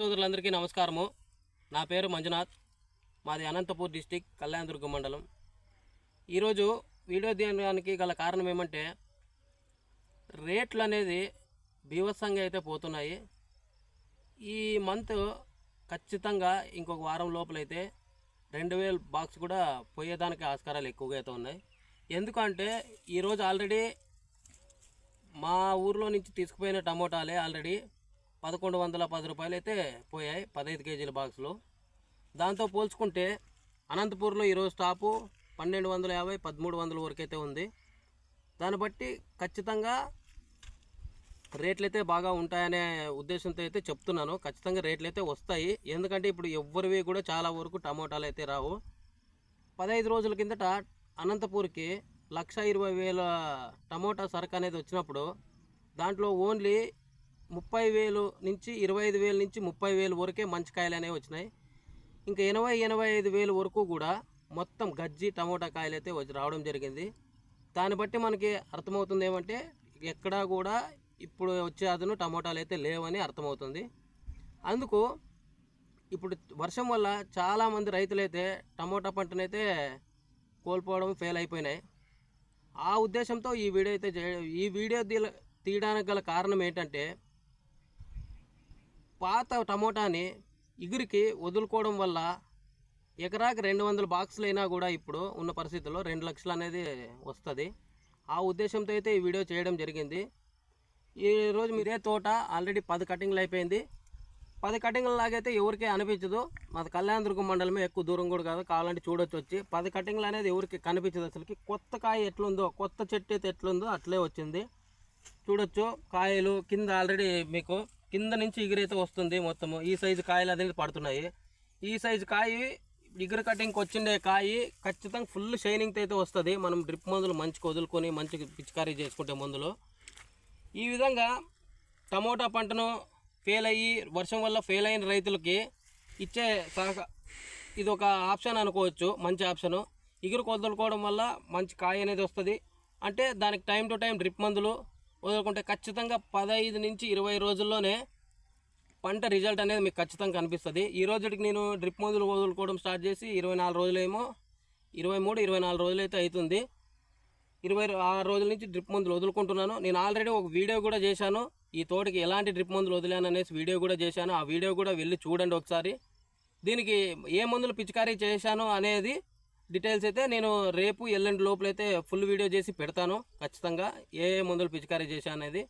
సోదరులందరికీ నమస్కారము. నా పేరు మంజునాథ్. మాది అనంతపూర్ డిస్టిక్ కళ్యాణదుర్గం మండలం. ఈరోజు వీడియో తీయడానికి గల కారణం ఏమంటే రేట్లు అనేది బీభత్సంగా అయితే పోతున్నాయి. ఈ మంత్ ఖచ్చితంగా ఇంకొక వారం లోపలైతే రెండు వేల బాక్స్ కూడా పోయేదానికి ఆస్కారాలు ఎక్కువగా అయితే ఉన్నాయి. ఎందుకంటే ఈరోజు ఆల్రెడీ మా ఊర్లో నుంచి తీసుకుపోయిన టమోటాలే ఆల్రెడీ పదకొండు వందల పది రూపాయలు అయితే పోయాయి పదహైదు కేజీల బాక్సులు. దాంతో పోల్చుకుంటే అనంతపూర్లో ఈరోజు స్టాపు పన్నెండు వందల యాభై పదమూడు వందల వరకు అయితే ఉంది. దాన్ని బట్టి ఖచ్చితంగా రేట్లు అయితే బాగా ఉంటాయనే ఉద్దేశంతో అయితే చెప్తున్నాను. ఖచ్చితంగా రేట్లు అయితే వస్తాయి. ఎందుకంటే ఇప్పుడు ఎవ్వరివి కూడా చాలా వరకు టమోటాలు అయితే రావు. పదహైదు రోజుల కిందట అనంతపూర్కి లక్ష ఇరవై వేల టమోటా సరుకు అనేది వచ్చినప్పుడు దాంట్లో ఓన్లీ ముప్పై వేలు నుంచి ఇరవై ఐదు వేల నుంచి ముప్పై వేలు వరకే మంచి కాయలు అనేవి వచ్చినాయి. ఇంకా ఎనభై ఎనభై ఐదు వేలు వరకు కూడా మొత్తం గజ్జి టమోటా కాయలు అయితే వచ్చి రావడం జరిగింది. దాన్ని బట్టి మనకి అర్థమవుతుంది ఏమంటే ఎక్కడా కూడా ఇప్పుడు వచ్చే అదను టమోటాలు అయితే లేవని అర్థమవుతుంది. అందుకు ఇప్పుడు వర్షం వల్ల చాలామంది రైతులైతే టమోటా పంటనైతే కోల్పోవడం ఫెయిల్ అయిపోయినాయి. ఆ ఉద్దేశంతో ఈ వీడియో అయితే ఈ వీడియో తీయడానికి గల కారణం ఏంటంటే పాత టమోటాని ఇగురికి వదులుకోవడం వల్ల ఎకరాకి రెండు వందల బాక్సులైనా కూడా ఇప్పుడు ఉన్న పరిస్థితుల్లో రెండు లక్షలు అనేది వస్తుంది. ఆ ఉద్దేశంతో అయితే ఈ వీడియో చేయడం జరిగింది. ఈరోజు మీరే తోట ఆల్రెడీ పది కటింగ్లు అయిపోయింది. పది కటింగ్లు లాగైతే ఎవరికి అనిపించదు. మాది కళ్యాణదుర్గం మండలమే ఎక్కువ దూరం కూడా కాదు. కావాలంటే చూడొచ్చు వచ్చి. పది కటింగ్లు అనేది ఎవరికి కనిపించదు అసలుకి. కొత్త కాయ ఎట్లుందో కొత్త చెట్టు అయితే ఎట్లుందో అట్లే వచ్చింది. చూడొచ్చు కాయలు కింద ఆల్రెడీ మీకు కింద నుంచి ఎగిరైతే వస్తుంది మొత్తము. ఈ సైజు కాయలు అనేది పడుతున్నాయి. ఈ సైజు కాయ ఎగురు కటింగ్కి వచ్చిండే కాయ ఖచ్చితంగా ఫుల్ షైనింగ్ అయితే వస్తుంది. మనం డ్రిప్ మందులు మంచిగా వదులుకొని మంచిగా పిచికారీ చేసుకుంటే మందులు. ఈ విధంగా టమోటా పంటను ఫెయిల్ అయ్యి వర్షం వల్ల ఫెయిల్ అయిన రైతులకి ఇచ్చే సహక ఇది ఒక ఆప్షన్ అనుకోవచ్చు మంచి ఆప్షను ఇగురు వదులుకోవడం వల్ల మంచి కాయ అనేది వస్తుంది. అంటే దానికి టైం టు టైం డ్రిప్ మందులు వదులుకుంటే ఖచ్చితంగా పదహైదు నుంచి ఇరవై రోజుల్లోనే పంట రిజల్ట్ అనేది మీకు ఖచ్చితంగా కనిపిస్తుంది. ఈ రోజుకి నేను డ్రిప్ మందులు వదులుకోవడం స్టార్ట్ చేసి ఇరవై నాలుగు రోజులేమో ఇరవై మూడు ఇరవై నాలుగు రోజులు అయితే అవుతుంది ఇరవై ఆరు రోజుల నుంచి డ్రిప్ మందులు వదులుకుంటున్నాను. నేను ఆల్రెడీ ఒక వీడియో కూడా చేశాను. ఈ తోటకి ఎలాంటి డ్రిప్ మందులు వదిలాను అనేసి వీడియో కూడా చేశాను. ఆ వీడియో కూడా వెళ్ళి చూడండి ఒకసారి. దీనికి ఏ మందులు పిచికారీ చేశాను అనేది డీటెయిల్స్ అయితే నేను రేపు ఎల్లుండి అయితే ఫుల్ వీడియో చేసి పెడతాను ఖచ్చితంగా. ఏ ఏ మందులు పిచికారీ చేశాను అనేది.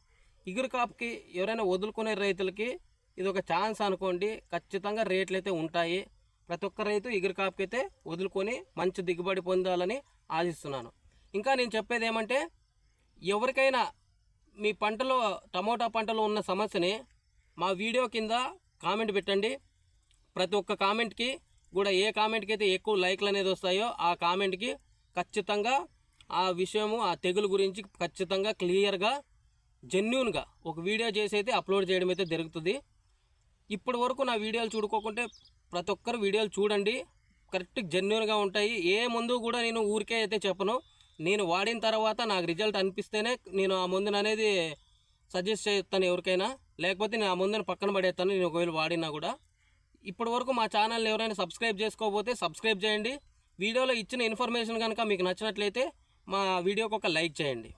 ఇగురు కాపుకి ఎవరైనా వదులుకునే రైతులకి ఇది ఒక ఛాన్స్ అనుకోండి. ఖచ్చితంగా రేట్లు అయితే ఉంటాయి. ప్రతి ఒక్క రైతు ఇగురు కాపుకి అయితే వదులుకొని మంచి దిగుబడి పొందాలని ఆశిస్తున్నాను. ఇంకా నేను చెప్పేది ఏమంటే ఎవరికైనా మీ పంటలో టమోటా పంటలో ఉన్న సమస్యని మా వీడియో కింద కామెంట్ పెట్టండి. ప్రతి ఒక్క కామెంట్కి కూడా ఏ కామెంట్కి అయితే ఎక్కువ లైక్లు అనేది వస్తాయో ఆ కామెంట్కి ఖచ్చితంగా ఆ విషయము ఆ తెగులు గురించి ఖచ్చితంగా క్లియర్గా జెన్యున్గా ఒక వీడియో చేసి అయితే అప్లోడ్ చేయడం అయితే జరుగుతుంది. ఇప్పటి వరకు నా వీడియోలు చూడుకోకుంటే ప్రతి ఒక్కరు వీడియోలు చూడండి. కరెక్ట్ జెన్యున్గా ఉంటాయి. ఏ ముందు కూడా నేను ఊరికే అయితే చెప్పను. నేను వాడిన తర్వాత నాకు రిజల్ట్ అనిపిస్తేనే నేను ఆ మందుని అనేది సజెస్ట్ చేస్తాను ఎవరికైనా. లేకపోతే నేను ఆ మందుని పక్కన పడేస్తాను. నేను ఒకవేళ వాడినా కూడా. ఇప్పటి వరకు మా ఛానల్ని ఎవరైనా సబ్స్క్రైబ్ చేసుకోకపోతే సబ్స్క్రైబ్ చేయండి. వీడియోలో ఇచ్చిన ఇన్ఫర్మేషన్ కనుక మీకు నచ్చినట్లయితే మా వీడియోకి ఒక లైక్ చేయండి.